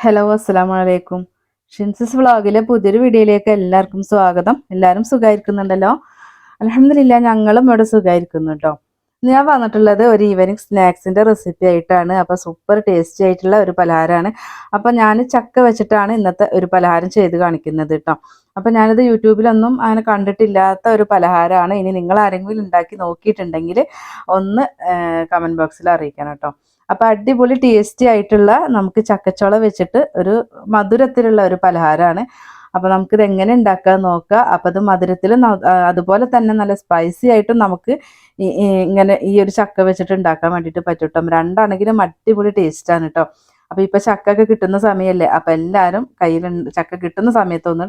Hello അസ്സാം വലൈക്കും ഷിൻസിസ് വ്ളോഗിലെ പുതിയൊരു വീഡിയോയിലേക്ക് എല്ലാവർക്കും സ്വാഗതം. എല്ലാവരും സുഖമായിരിക്കുന്നുണ്ടല്ലോ അലഹമില്ല ഞങ്ങളും ഇവിടെ സുഖമായിരിക്കുന്നു കേട്ടോ ഞാൻ വന്നിട്ടുള്ളത് ഒരു ഈവനിങ് സ്നാക്സിന്റെ റെസിപ്പി ആയിട്ടാണ്. അപ്പോൾ സൂപ്പർ ടേസ്റ്റി ആയിട്ടുള്ള ഒരു പലഹാരമാണ്. അപ്പോൾ ഞാൻ ചക്ക വെച്ചിട്ടാണ് ഇന്നത്തെ ഒരു പലഹാരം ചെയ്ത് കാണിക്കുന്നത് കേട്ടോ അപ്പോൾ ഞാനിത് യൂട്യൂബിലൊന്നും അങ്ങനെ കണ്ടിട്ടില്ലാത്ത ഒരു പലഹാരമാണ്. ഇനി നിങ്ങൾ ആരെങ്കിലും ഉണ്ടാക്കി നോക്കിയിട്ടുണ്ടെങ്കിൽ ഒന്ന് കമന്റ് ബോക്സിൽ അറിയിക്കണം കേട്ടോ അപ്പോൾ അടിപൊളി ടേസ്റ്റി ആയിട്ടുള്ള നമുക്ക് ചക്കച്ചോള വെച്ചിട്ട് ഒരു മധുരത്തിലുള്ള ഒരു പലഹാരമാണ്. അപ്പോൾ നമുക്കിത് എങ്ങനെ ഉണ്ടാക്കാൻ നോക്കുക അപ്പോൾ അത് മധുരത്തിൽ അതുപോലെ തന്നെ നല്ല സ്പൈസി ആയിട്ടും നമുക്ക് ഇങ്ങനെ ഈ ഒരു ചക്ക വെച്ചിട്ട് ഉണ്ടാക്കാൻ വേണ്ടിയിട്ട് പറ്റും കേട്ടോ രണ്ടാണെങ്കിലും അടിപൊളി ടേസ്റ്റാണ് കേട്ടോ അപ്പോൾ ഇപ്പോൾ ചക്ക ഒക്കെ കിട്ടുന്ന സമയമല്ലേ അപ്പോൾ എല്ലാവരും കയ്യിൽ ചക്ക കിട്ടുന്ന സമയത്തൊന്ന്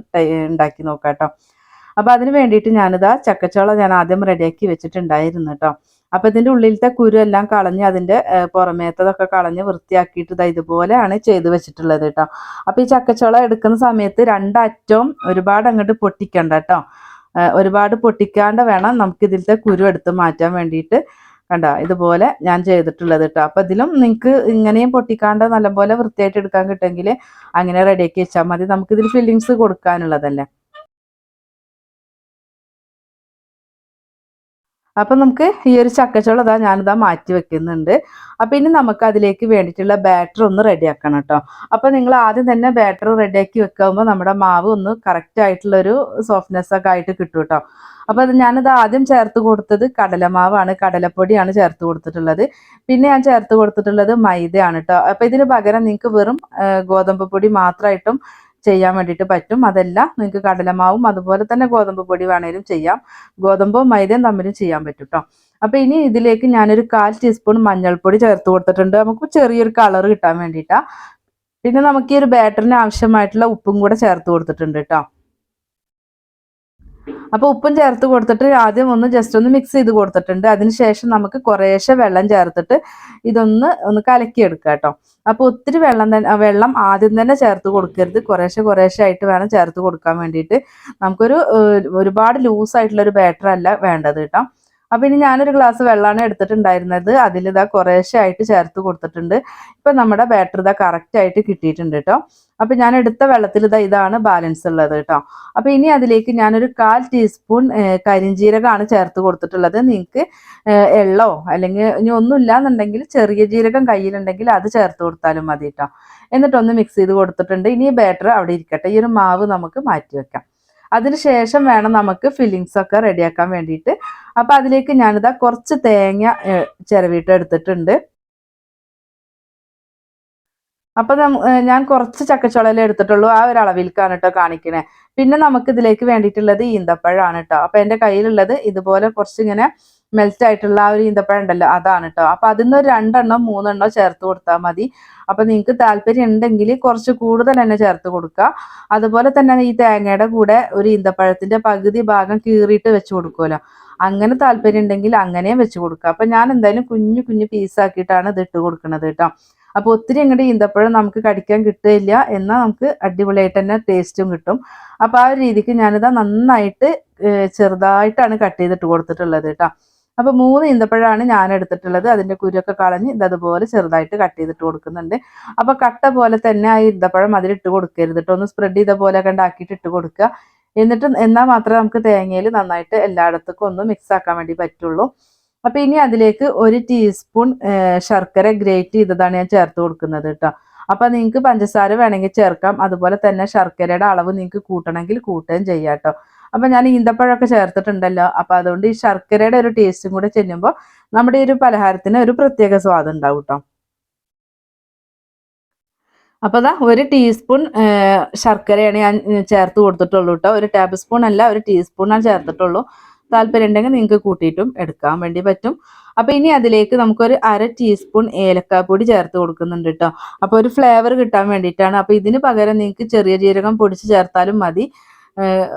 ഉണ്ടാക്കി നോക്കാം കേട്ടോ അപ്പോൾ അതിന് വേണ്ടിയിട്ട് ഞാനിതാ ചക്കച്ചോള ഞാൻ ആദ്യം റെഡിയാക്കി വെച്ചിട്ടുണ്ടായിരുന്നു കേട്ടോ അപ്പോൾ ഇതിന്റെ ഉള്ളിലത്തെ കുരു എല്ലാം കളഞ്ഞ് അതിന്റെ പുറമേത്തതൊക്കെ കളഞ്ഞ് വൃത്തിയാക്കിയിട്ട് ഇതാ ഇതുപോലെയാണ് ചെയ്ത് വെച്ചിട്ടുള്ളത് കേട്ടോ. അപ്പോൾ ഈ ചക്കച്ചോളം എടുക്കുന്ന സമയത്ത് രണ്ടറ്റവും ഒരുപാട് അങ്ങോട്ട് പൊട്ടിക്കണ്ട കേട്ടോ. ഒരുപാട് പൊട്ടിക്കാണ്ട് വേണം നമുക്ക് ഇതിലത്തെ കുരു എടുത്ത് മാറ്റാൻ വേണ്ടിയിട്ട്. കണ്ട? ഇതുപോലെ ഞാൻ ചെയ്തിട്ടുള്ളത് കേട്ടോ. അപ്പം ഇതിലും നിങ്ങൾക്ക് ഇങ്ങനെയും പൊട്ടിക്കാണ്ട് നല്ലപോലെ വൃത്തിയായിട്ട് എടുക്കാൻ കിട്ടുമെങ്കിൽ അങ്ങനെ റെഡിയാക്കി വെച്ചാൽ മതി. നമുക്കിതിൽ ഫില്ലിങ്സ് കൊടുക്കാനുള്ളതല്ലേ? അപ്പം നമുക്ക് ഈ ഒരു ചക്കച്ചോളം അതാ ഞാനിതാ മാറ്റി വെക്കുന്നുണ്ട്. അപ്പം ഇനി നമുക്ക് അതിലേക്ക് വേണ്ടിയിട്ടുള്ള ബാറ്റർ ഒന്ന് റെഡിയാക്കണം കേട്ടോ അപ്പം നിങ്ങൾ ആദ്യം തന്നെ ബാറ്റർ റെഡിയാക്കി വെക്കുമ്പോൾ നമ്മുടെ മാവ് ഒന്ന് കറക്റ്റ് ആയിട്ടുള്ളൊരു സോഫ്റ്റ്നെസ് ഒക്കെ ആയിട്ട് കിട്ടും കേട്ടോ അപ്പോൾ അത് ഞാനിത് ആദ്യം ചേർത്ത് കൊടുത്തത് കടലമാവാണ്. കടലപ്പൊടിയാണ് ചേർത്ത് കൊടുത്തിട്ടുള്ളത്. പിന്നെ ഞാൻ ചേർത്ത് കൊടുത്തിട്ടുള്ളത് മൈദയാണ് കേട്ടോ അപ്പോൾ ഇതിന് പകരം നിങ്ങൾക്ക് വെറും ഗോതമ്പ് പൊടി മാത്രമായിട്ടും ചെയ്യാൻ വേണ്ടിയിട്ട് പറ്റും. അതല്ല നിങ്ങൾക്ക് കടലമാവും അതുപോലെ തന്നെ ഗോതമ്പ് പൊടി വേണേലും ചെയ്യാം. ഗോതമ്പും മൈദയും തമ്മിലും ചെയ്യാൻ പറ്റും കേട്ടോ അപ്പോൾ ഇനി ഇതിലേക്ക് ഞാനൊരു കാൽ ടീസ്പൂൺ മഞ്ഞൾപ്പൊടി ചേർത്ത് കൊടുത്തിട്ടുണ്ട്. നമുക്ക് ചെറിയൊരു കളർ കിട്ടാൻ വേണ്ടിയിട്ടാണ് പിന്നെ നമുക്ക് ഈ ഒരു ബാറ്ററിന് ആവശ്യമായിട്ടുള്ള ഉപ്പും കൂടെ ചേർത്ത് കൊടുത്തിട്ടുണ്ട് കേട്ടോ അപ്പോൾ ഉപ്പും ചേർത്ത് കൊടുത്തിട്ട് ആദ്യം ഒന്ന് ജസ്റ്റ് ഒന്ന് മിക്സ് ചെയ്ത് കൊടുത്തിട്ടുണ്ട്. അതിനുശേഷം നമുക്ക് കുറേശ്ശെ വെള്ളം ചേർത്തിട്ട് ഇതൊന്ന് ഒന്ന് കലക്കിയെടുക്കുക കേട്ടോ. അപ്പോൾ ഒത്തിരി വെള്ളം തന്നെ വെള്ളം ആദ്യം തന്നെ ചേർത്ത് കൊടുക്കരുത്. കുറേശ്ശെ കുറേശ്ശെ ആയിട്ട് വേണം ചേർത്ത് കൊടുക്കാൻ വേണ്ടിയിട്ട്. നമുക്കൊരു ഒരുപാട് ലൂസ് ആയിട്ടുള്ള ഒരു ബാറ്റർ അല്ല വേണ്ടത് കേട്ടോ. അപ്പൊ ഇനി ഞാനൊരു ഗ്ലാസ് വെള്ളമാണ് എടുത്തിട്ടുണ്ടായിരുന്നത്. അതിൽ ഇതാ കുറേശ്ശെ ആയിട്ട് ചേർത്ത് കൊടുത്തിട്ടുണ്ട്. ഇപ്പൊ നമ്മുടെ ബാറ്റർ ഇതാ കറക്റ്റ് ആയിട്ട് കിട്ടിയിട്ടുണ്ട് കേട്ടോ അപ്പൊ ഞാൻ എടുത്ത വെള്ളത്തിൽ ഇതാ ഇതാണ് ബാലൻസ് ഉള്ളത് കേട്ടോ അപ്പൊ ഇനി അതിലേക്ക് ഞാനൊരു കാൽ ടീസ്പൂൺ കരിഞ്ജീരകമാണ് ചേർത്ത് കൊടുത്തിട്ടുള്ളത്. നിങ്ങൾക്ക് എള്ളോ അല്ലെങ്കിൽ ഇനി ഒന്നുമില്ല എന്നുണ്ടെങ്കിൽ ചെറിയ ജീരകം കയ്യിലുണ്ടെങ്കിൽ അത് ചേർത്ത് കൊടുത്താലും മതി കേട്ടോ എന്നിട്ടൊന്ന് മിക്സ് ചെയ്ത് കൊടുത്തിട്ടുണ്ട്. ഇനി ബാറ്റർ അവിടെ ഇരിക്കട്ടെ. ഈ ഒരു മാവ് നമുക്ക് മാറ്റി വെക്കാം. അതിനുശേഷം വേണം നമുക്ക് ഫില്ലിങ്സ് ഒക്കെ റെഡിയാക്കാൻ വേണ്ടിയിട്ട്. അപ്പം അതിലേക്ക് ഞാനിതാ കുറച്ച് തേങ്ങ ചിരവിട്ട് എടുത്തിട്ടുണ്ട്. അപ്പൊ ഞാൻ കുറച്ച് ചക്കച്ചുളലേ എടുത്തിട്ടുള്ളൂ. ആ ഒരു അളവിൽക്കാണ് കേട്ടോ കാണിക്കണേ. പിന്നെ നമുക്ക് ഇതിലേക്ക് വേണ്ടിയിട്ടുള്ളത് ഈന്തപ്പഴമാണ് കേട്ടോ അപ്പൊ എന്റെ കയ്യിലുള്ളത് ഇതുപോലെ കുറച്ചിങ്ങനെ മെൽറ്റ് ആയിട്ടുള്ള ആ ഒരു ഈന്തപ്പഴം ഉണ്ടല്ലോ അതാണ് കേട്ടോ അപ്പൊ അതിൽ ഒരു രണ്ടെണ്ണോ മൂന്നെണ്ണോ ചേർത്ത് കൊടുത്താൽ മതി. അപ്പൊ നിങ്ങൾക്ക് താല്പര്യം ഉണ്ടെങ്കിൽ കുറച്ച് കൂടുതൽ തന്നെ ചേർത്ത് കൊടുക്കുക അതുപോലെ തന്നെ ഈ തേങ്ങയുടെ കൂടെ ഒരു ഈന്തപ്പഴത്തിന്റെ പകുതി ഭാഗം കീറിയിട്ട് വെച്ച് കൊടുക്കുമല്ലോ അങ്ങനെ താല്പര്യം ഉണ്ടെങ്കിൽ അങ്ങനെയും വെച്ച് കൊടുക്കുക അപ്പൊ ഞാൻ എന്തായാലും കുഞ്ഞു കുഞ്ഞു പീസാക്കിയിട്ടാണ് ഇത് ഇട്ട് കൊടുക്കുന്നത് കേട്ടോ അപ്പോൾ ഒത്തിരി അങ്ങോട്ട് ഈന്തപ്പഴം നമുക്ക് കടിക്കാൻ കിട്ടില്ല എന്നാൽ നമുക്ക് അടിപൊളിയായിട്ട് തന്നെ ടേസ്റ്റും കിട്ടും. അപ്പോൾ ആ ഒരു രീതിക്ക് ഞാനിതാ നന്നായിട്ട് ചെറുതായിട്ടാണ് കട്ട് ചെയ്തിട്ട് കൊടുത്തിട്ടുള്ളത് കേട്ടോ അപ്പോൾ മൂന്ന് ഈന്തപ്പഴമാണ് ഞാൻ എടുത്തിട്ടുള്ളത് അതിന്റെ കുരുക്കെ കളഞ്ഞ് ഇതതുപോലെ ചെറുതായിട്ട് കട്ട് ചെയ്തിട്ട് കൊടുക്കുന്നുണ്ട്. അപ്പോൾ കട്ട പോലെ തന്നെ ആ ഈന്തപ്പഴം അതിലിട്ട് കൊടുക്കരുത് കേട്ടോ ഒന്ന് സ്പ്രെഡ് ചെയ്ത പോലെ ഒക്കെ ഉണ്ടാക്കിയിട്ട് ഇട്ട് കൊടുക്കുക. എന്നിട്ട് എന്നാൽ മാത്രമേ നമുക്ക് തേങ്ങയിൽ നന്നായിട്ട് എല്ലായിടത്തേക്കും ഒന്ന് മിക്സ് ആക്കാൻ വേണ്ടി പറ്റുള്ളൂ. അപ്പോൾ ഇനി അതിലേക്ക് ഒരു ടീസ്പൂൺ ശർക്കര ഗ്രേറ്റ് ചെയ്തതാണ് ഞാൻ ചേർത്ത് കൊടുക്കുന്നത് കേട്ടോ അപ്പോൾ നിങ്ങൾക്ക് പഞ്ചസാര വേണമെങ്കിൽ ചേർക്കാം. അതുപോലെ തന്നെ ശർക്കരയുടെ അളവ് നിങ്ങൾക്ക് കൂട്ടണമെങ്കിൽ കൂട്ടുകയും ചെയ്യാം കേട്ടോ അപ്പോൾ ഞാൻ ഈന്തപ്പഴമൊക്കെ ചേർത്തിട്ടുണ്ടല്ലോ. അപ്പോൾ അതുകൊണ്ട് ഈ ശർക്കരയുടെ ഒരു ടേസ്റ്റും കൂടെ ചെല്ലുമ്പോൾ നമ്മുടെ ഈ ഒരു പലഹാരത്തിന് ഒരു പ്രത്യേക സ്വാദം ഉണ്ടാവും കേട്ടോ അപ്പോൾ അതാ ഒരു ടീസ്പൂൺ ശർക്കരയാണ് ഞാൻ ചേർത്ത് കൊടുത്തിട്ടുള്ളൂ കേട്ടോ ഒരു ടേബിൾ സ്പൂൺ അല്ല ഒരു ടീസ്പൂണാണ് ചേർത്തിട്ടുള്ളൂ. താല്പര്യം ഉണ്ടെങ്കിൽ നിങ്ങൾക്ക് കൂട്ടിയിട്ടും എടുക്കാൻ വേണ്ടി പറ്റും. അപ്പോൾ ഇനി അതിലേക്ക് നമുക്കൊരു അര ടീസ്പൂൺ ഏലക്കാപ്പൊടി ചേർത്ത് കൊടുക്കുന്നുണ്ട് കേട്ടോ അപ്പോൾ ഒരു ഫ്ലേവർ കിട്ടാൻ വേണ്ടിയിട്ടാണ്. അപ്പോൾ ഇതിന് പകരം നിങ്ങൾക്ക് ചെറിയ ജീരകം പൊടിച്ച് ചേർത്താലും മതി.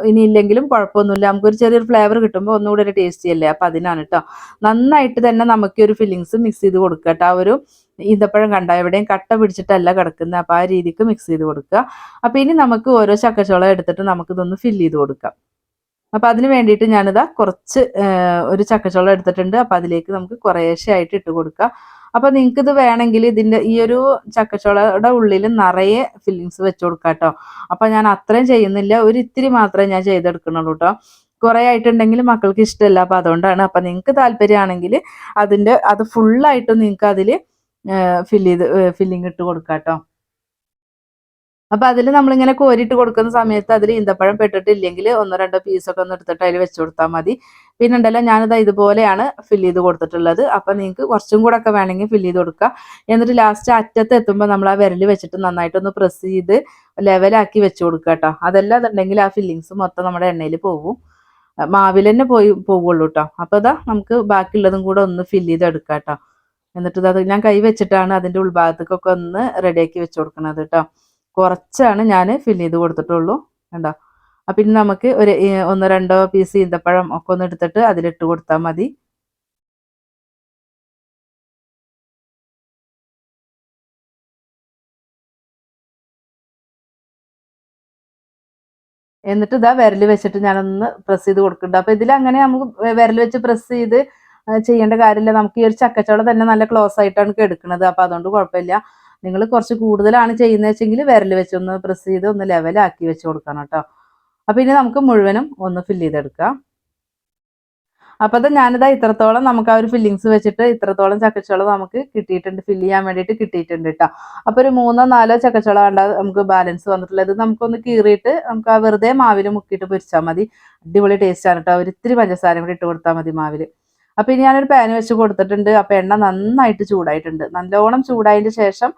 ഇനി ഇല്ലെങ്കിലും കുഴപ്പമൊന്നുമില്ല. നമുക്കൊരു ചെറിയൊരു ഫ്ലേവർ കിട്ടുമ്പോൾ ഒന്നുകൂടി ഒരു ടേസ്റ്റി അല്ലേ? അപ്പം അതിനാണ് കേട്ടോ നന്നായിട്ട് തന്നെ നമുക്ക് ഒരു ഫില്ലിങ്സ് മിക്സ് ചെയ്ത് കൊടുക്കുക കേട്ടോ ആ ഒരു ഈന്തപ്പഴം കണ്ട? എവിടെയും കട്ട പിടിച്ചിട്ടല്ല കിടക്കുന്നത് അപ്പോൾ ആ രീതിക്ക് മിക്സ് ചെയ്ത് കൊടുക്കുക. അപ്പോൾ ഇനി നമുക്ക് ഓരോ ചക്കച്ചോളം എടുത്തിട്ട് നമുക്കിതൊന്ന് ഫില്ല് ചെയ്ത് കൊടുക്കാം. അപ്പം അതിന് വേണ്ടിയിട്ട് ഞാനിതാ കുറച്ച് ഒരു ചക്കച്ചോളം എടുത്തിട്ടുണ്ട്. അപ്പം അതിലേക്ക് നമുക്ക് കുറേശ്ശെ ആയിട്ട് ഇട്ട് കൊടുക്കുക. അപ്പോൾ നിങ്ങൾക്ക് ഇത് വേണമെങ്കിൽ ഇതിന്റെ ഈ ഒരു ചക്കച്ചോളയുടെ ഉള്ളിൽ നിറയെ ഫില്ലിങ്സ് വെച്ച് കൊടുക്കാം കേട്ടോ അപ്പോൾ ഞാൻ അത്രയും ചെയ്യുന്നില്ല. ഒരു ഇത്തിരി മാത്രമേ ഞാൻ ചെയ്തെടുക്കുന്നുള്ളൂ കേട്ടോ കുറേ ആയിട്ടുണ്ടെങ്കിൽ മക്കൾക്ക് ഇഷ്ടമല്ല. അപ്പോൾ അതുകൊണ്ടാണ് അപ്പോൾ നിങ്ങൾക്ക് താല്പര്യമാണെങ്കിൽ അതിന്റെ അത് ഫുള്ളായിട്ട് നിങ്ങൾക്ക് അതിൽ ഫില്ല് ചെയ്ത് ഫില്ലിങ് ഇട്ട് കൊടുക്കാം കേട്ടോ അപ്പൊ അതിൽ നമ്മളിങ്ങനെ കോരിയിട്ട് കൊടുക്കുന്ന സമയത്ത് അതിൽ ഈന്തപ്പഴം പെട്ടിട്ടില്ലെങ്കിൽ ഒന്നോ രണ്ടോ പീസൊക്കെ ഒന്ന് എടുത്തിട്ട് അതിൽ വെച്ച് കൊടുത്താൽ മതി. പിന്നെ ഉണ്ടല്ലോ ഞാനിത് ഇതുപോലെയാണ് ഫില്ല് ചെയ്ത് കൊടുത്തിട്ടുള്ളത്. അപ്പൊ നിങ്ങൾക്ക് കുറച്ചും കൂടെ ഒക്കെ വേണമെങ്കിൽ ഫില്ല് ചെയ്ത് കൊടുക്കുക എന്നിട്ട് ലാസ്റ്റ് അറ്റത്ത് എത്തുമ്പോൾ നമ്മൾ ആ വിരൽ വെച്ചിട്ട് നന്നായിട്ടൊന്ന് പ്രസ് ചെയ്ത് ലെവലാക്കി വെച്ച് കൊടുക്കുക കേട്ടോ അതെല്ലാം ഉണ്ടെങ്കിൽ ആ ഫില്ലിങ്സ് മൊത്തം നമ്മുടെ എണ്ണയിൽ പോകും മാവിൽ തന്നെ പോയി പോവുള്ളൂ കേട്ടോ അപ്പോൾ ഇതാ നമുക്ക് ബാക്കിയുള്ളതും കൂടെ ഒന്ന് ഫില്ല് ചെയ്ത് എടുക്കാം കേട്ടോ എന്നിട്ട് ഇത് ഞാൻ കൈ വെച്ചിട്ടാണ് അതിന്റെ ഉൾഭാഗത്തേക്കൊക്കെ ഒന്ന് റെഡിയാക്കി വെച്ച് കൊടുക്കുന്നത് കേട്ടോ കുറച്ചാണ് ഞാൻ ഫില്ല് ചെയ്ത് കൊടുത്തിട്ടുള്ളൂ. കണ്ടോ? അപ്പം ഇനി നമുക്ക് ഒരു ഒന്നോ രണ്ടോ പീസ് ഈന്തപ്പഴം ഒക്കെ ഒന്ന് എടുത്തിട്ട് അതിലിട്ട് കൊടുത്താൽ മതി. എന്നിട്ട് ഇതാ വിരൽ വെച്ചിട്ട് ഞാനൊന്ന് പ്രസ് ചെയ്ത് കൊടുക്കുന്നുണ്ട്. അപ്പോൾ ഇതിൽ അങ്ങനെ നമുക്ക് വിരൽ വെച്ച് പ്രസ് ചെയ്ത് ചെയ്യേണ്ട കാര്യമില്ല. നമുക്ക് ഈ ഒരു ചക്കച്ചവട തന്നെ നല്ല ക്ലോസ് ആയിട്ടാണ് എടുക്കുന്നത് അപ്പോൾ അതുകൊണ്ട് കുഴപ്പമില്ല. നിങ്ങൾ കുറച്ച് കൂടുതലാണ് ചെയ്യുന്നത് വെച്ചെങ്കിൽ വിരൽ വെച്ച് ഒന്ന് പ്രസ് ചെയ്ത് ഒന്ന് ലെവലാക്കി വെച്ച് കൊടുക്കണം കേട്ടോ. അപ്പോൾ ഇനി നമുക്ക് മുഴുവനും ഒന്ന് ഫില്ല് ചെയ്തെടുക്കാം അപ്പോൾ അത് ഞാനിതാ ഇത്രത്തോളം നമുക്ക് ആ ഒരു ഫില്ലിങ്സ് വെച്ചിട്ട് ഇത്രത്തോളം ചക്കച്ചോളം നമുക്ക് കിട്ടിയിട്ടുണ്ട്. ഫില്ല് ചെയ്യാൻ വേണ്ടിയിട്ട് കിട്ടിയിട്ടുണ്ട് കേട്ടോ അപ്പോൾ ഒരു മൂന്നോ നാലോ ചക്കച്ചോളം വേണ്ട നമുക്ക് ബാലൻസ് വന്നിട്ടുള്ളത്. നമുക്കൊന്ന് കീറിയിട്ട് നമുക്ക് ആ വെറുതെ മാവിൽ മുക്കിയിട്ട് പൊരിച്ചാൽ മതി. അടിപൊളി ടേസ്റ്റാണ് കേട്ടോ ഒരു ഇത്തിരി പഞ്ചസാരയും കൂടി ഇട്ട് കൊടുത്താൽ മതി മാവിൽ അപ്പോൾ ഇനി ഞാനൊരു പാൻ വെച്ച് കൊടുത്തിട്ടുണ്ട്. അപ്പോൾ എണ്ണ നന്നായിട്ട് ചൂടായിട്ടുണ്ട്. നല്ലോണം ചൂടായതിന് ശേഷം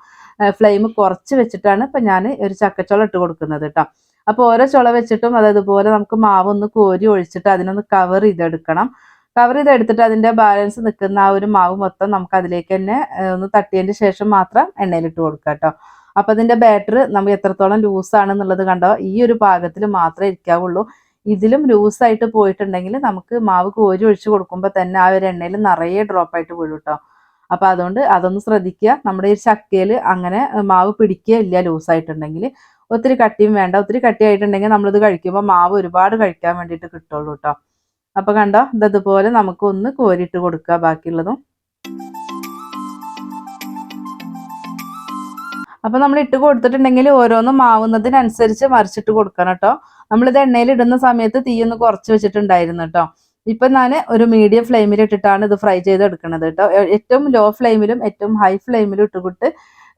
ഫ്ലെയിം കുറച്ച് വെച്ചിട്ടാണ് ഇപ്പം ഞാൻ ഒരു ചക്കച്ചോളം ഇട്ട് കൊടുക്കുന്നത് കേട്ടോ അപ്പോൾ ഓരോ ചുള വെച്ചിട്ടും അത് അതുപോലെ നമുക്ക് മാവ് ഒന്ന് കോരി ഒഴിച്ചിട്ട് അതിനൊന്ന് കവർ ചെയ്തെടുക്കണം. കവർ ചെയ്തെടുത്തിട്ട് അതിന്റെ ബാലൻസ് നിൽക്കുന്ന ആ ഒരു മാവ് മൊത്തം നമുക്ക് അതിലേക്ക് തന്നെ ഒന്ന് തട്ടിയതിന് ശേഷം മാത്രം എണ്ണയിലിട്ട് കൊടുക്കുക കേട്ടോ. അപ്പോൾ അതിന്റെ ബാറ്റർ നമുക്ക് എത്രത്തോളം ലൂസാണെന്നുള്ളത് കണ്ടോ? ഈ ഒരു പാകത്തിൽ മാത്രമേ ഇരിക്കാവുള്ളൂ. ഇതിലും ലൂസായിട്ട് പോയിട്ടുണ്ടെങ്കിൽ നമുക്ക് മാവ് കോരി ഒഴിച്ചു കൊടുക്കുമ്പോൾ തന്നെ ആ ഒരു എണ്ണയിൽ നിറയെ ഡ്രോപ്പായിട്ട് വീഴും കേട്ടോ. അപ്പോൾ അതുകൊണ്ട് അതൊന്ന് ശ്രദ്ധിക്കുക. നമ്മുടെ ഈ ചക്കയിൽ അങ്ങനെ മാവ് പിടിക്കുക ഇല്ല ലൂസായിട്ടുണ്ടെങ്കിൽ ഒത്തിരി കട്ടിയും വേണ്ട. ഒത്തിരി കട്ടിയായിട്ടുണ്ടെങ്കിൽ നമ്മളിത് കഴിക്കുമ്പോൾ മാവ് ഒരുപാട് കഴിക്കാൻ വേണ്ടിയിട്ട് കിട്ടുള്ളൂ കേട്ടോ അപ്പോൾ കണ്ടോ? ഇതതുപോലെ നമുക്ക് ഒന്ന് കോരിയിട്ട് കൊടുക്കുക ബാക്കിയുള്ളതും. അപ്പോൾ നമ്മൾ ഇട്ട് കൊടുത്തിട്ടുണ്ടെങ്കിൽ ഓരോന്നും മാവുന്നതിനനുസരിച്ച് മറിച്ചിട്ട് കൊടുക്കണം കേട്ടോ നമ്മളിത് എണ്ണയിൽ ഇടുന്ന സമയത്ത് തീ ഒന്ന് കുറച്ച് വെച്ചിട്ടുണ്ടായിരുന്നു കേട്ടോ ഇപ്പൊ ഞാൻ ഒരു മീഡിയം ഫ്ലെയിമിൽ ഇട്ടിട്ടാണ് ഇത് ഫ്രൈ ചെയ്ത് എടുക്കുന്നത് കേട്ടോ ഏറ്റവും ലോ ഫ്ലെയിമിലും ഏറ്റവും ഹൈ ഫ്ലെയിമിലും ഇട്ടുകൊട്ട്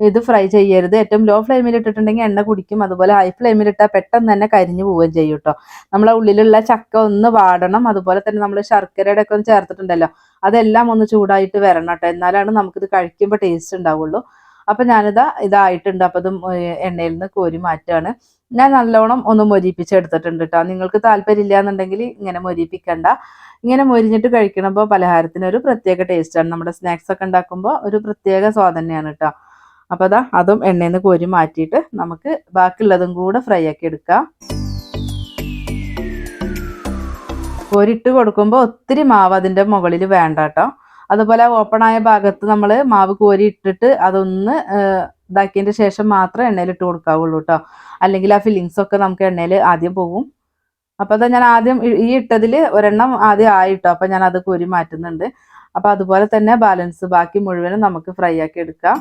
ഇത് ഫ്രൈ ചെയ്യരുത്. ഏറ്റവും ലോ ഫ്ലെയിമിൽ ഇട്ടിട്ടുണ്ടെങ്കിൽ എണ്ണ കുടിക്കും. അതുപോലെ ഹൈ ഫ്ലെയിമിൽ ഇട്ടാൽ പെട്ടെന്ന് തന്നെ കരിഞ്ഞു പോവുകയും ചെയ്യും കേട്ടോ നമ്മളെ ഉള്ളിലുള്ള ചക്ക ഒന്ന് വാടണം. അതുപോലെ തന്നെ നമ്മൾ ശർക്കരയുടെ ഒക്കെ ഒന്ന് ചേർത്തിട്ടുണ്ടല്ലോ. അതെല്ലാം ഒന്ന് ചൂടായിട്ട് വരണം കേട്ടോ എന്നാലാണ് നമുക്കിത് കഴിക്കുമ്പോൾ ടേസ്റ്റ് ഉണ്ടാവുള്ളൂ. അപ്പൊ ഞാനിതാ ഇതായിട്ടുണ്ട്. അപ്പൊ ഇത് എണ്ണയിൽ നിന്ന് കോരി മാറ്റാണ് ഞാൻ നല്ലോണം ഒന്ന് മൊരിപ്പിച്ചെടുത്തിട്ടുണ്ട് കേട്ടോ നിങ്ങൾക്ക് താല്പര്യമില്ല എന്നുണ്ടെങ്കിൽ ഇങ്ങനെ മൊരിപ്പിക്കണ്ട. ഇങ്ങനെ മൊരിഞ്ഞിട്ട് കഴിക്കണമ്പോൾ പലഹാരത്തിന് ഒരു പ്രത്യേക ടേസ്റ്റാണ് നമ്മുടെ സ്നാക്സ് ഒക്കെ ഉണ്ടാക്കുമ്പോൾ ഒരു പ്രത്യേക സ്വാദന്നെയാണ് കേട്ടോ അപ്പോൾ അതാ അതും എണ്ണയിൽ നിന്ന് കോരി മാറ്റിയിട്ട് നമുക്ക് ബാക്കിയുള്ളതും കൂടെ ഫ്രൈ ആക്കി എടുക്കാം. കോരിട്ട് കൊടുക്കുമ്പോൾ ഒത്തിരി മാവ് അതിന്റെ മുകളിൽ വേണ്ട കേട്ടോ അതുപോലെ ഓപ്പൺ ആയ ഭാഗത്ത് നമ്മൾ മാവ് കോരി ഇട്ടിട്ട് അതൊന്ന് ഇതാക്കിയതിന്റെ ശേഷം മാത്രമേ എണ്ണയിൽ ഇട്ട് കൊടുക്കാവുള്ളൂ കേട്ടോ അല്ലെങ്കിൽ ആ ഫില്ലിങ്സ് ഒക്കെ നമുക്ക് എണ്ണയിൽ ആദ്യം പോകും അപ്പോൾ അത് ഞാൻ ആദ്യം ഈ ഇട്ടതിൽ ഒരെണ്ണം ആദ്യം ആയിട്ടോ. അപ്പോൾ ഞാൻ അത് കോരി മാറ്റുന്നുണ്ട്. അപ്പോൾ അതുപോലെ തന്നെ ബാലൻസ് ബാക്കി മുഴുവനും നമുക്ക് ഫ്രൈ ആക്കി എടുക്കാം.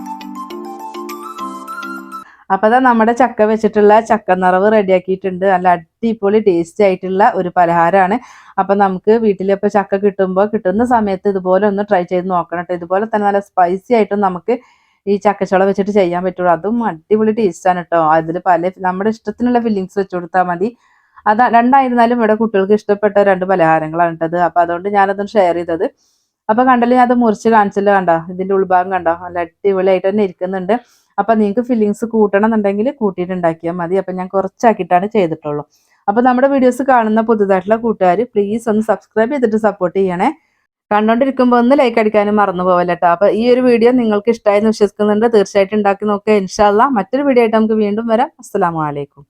അപ്പോൾ അതാ നമ്മുടെ ചക്ക വെച്ചിട്ടുള്ള ചക്ക നിറവ് റെഡിയാക്കിയിട്ടുണ്ട്. നല്ല അടിപൊളി ടേസ്റ്റി ആയിട്ടുള്ള ഒരു പലഹാരമാണ് അപ്പം നമുക്ക് വീട്ടിലിപ്പോൾ ചക്ക കിട്ടുമ്പോൾ കിട്ടുന്ന സമയത്ത് ഇതുപോലെ ഒന്ന് ട്രൈ ചെയ്ത് നോക്കണം കേട്ടോ ഇതുപോലെ തന്നെ നല്ല സ്പൈസി ആയിട്ടും നമുക്ക് ഈ ചക്കച്ചുള വെച്ചിട്ട് ചെയ്യാൻ പറ്റുള്ളൂ. അതും അടിപൊളി ടേസ്റ്റാണ് കേട്ടോ അതിൽ പല നമ്മുടെ ഇഷ്ടത്തിനുള്ള ഫില്ലിങ്സ് വെച്ച് കൊടുത്താൽ മതി. അത് രണ്ടായിരുന്നാലും ഇവിടെ കുട്ടികൾക്ക് ഇഷ്ടപ്പെട്ട രണ്ട് പലഹാരങ്ങളാണ് കേട്ടത് അപ്പം അതുകൊണ്ട് ഞാനതൊന്ന് ഷെയർ ചെയ്തത്. അപ്പോൾ കണ്ടല്ലേ ഞാൻ അത് മുറിച്ച് കാണിച്ചല്ലോ കണ്ടോ? ഇതിന്റെ ഉൾഭാഗം കണ്ടോ? നല്ല അടിപൊളിയായിട്ട് തന്നെ ഇരിക്കുന്നുണ്ട്. അപ്പം നിങ്ങൾക്ക് ഫില്ലിങ്സ് കൂട്ടണം എന്നുണ്ടെങ്കിൽ കൂട്ടിയിട്ട് ഉണ്ടാക്കിയാൽ മതി. അപ്പം ഞാൻ കുറച്ചാക്കിയിട്ടാണ് ചെയ്തിട്ടുള്ളൂ. അപ്പം നമ്മുടെ വീഡിയോസ് കാണുന്ന പുതുതായിട്ടുള്ള കൂട്ടുകാർ പ്ലീസ് ഒന്ന് സബ്സ്ക്രൈബ് ചെയ്തിട്ട് സപ്പോർട്ട് ചെയ്യണേ. കണ്ടോണ്ടിരിക്കുമ്പോൾ ഒന്ന് ലൈക്ക് അടിക്കാനും മറന്നു പോവല്ലോ കേട്ടോ അപ്പം ഈ ഒരു വീഡിയോ നിങ്ങൾക്ക് ഇഷ്ടമായെന്ന് വിശ്വസിക്കുന്നുണ്ട്. തീർച്ചയായിട്ടും ഉണ്ടാക്കി നോക്കുക ഇൻഷാല്ല മറ്റൊരു വീഡിയോ ആയിട്ട് നമുക്ക് വീണ്ടും വരാം. അസ്സാം വലൈക്കും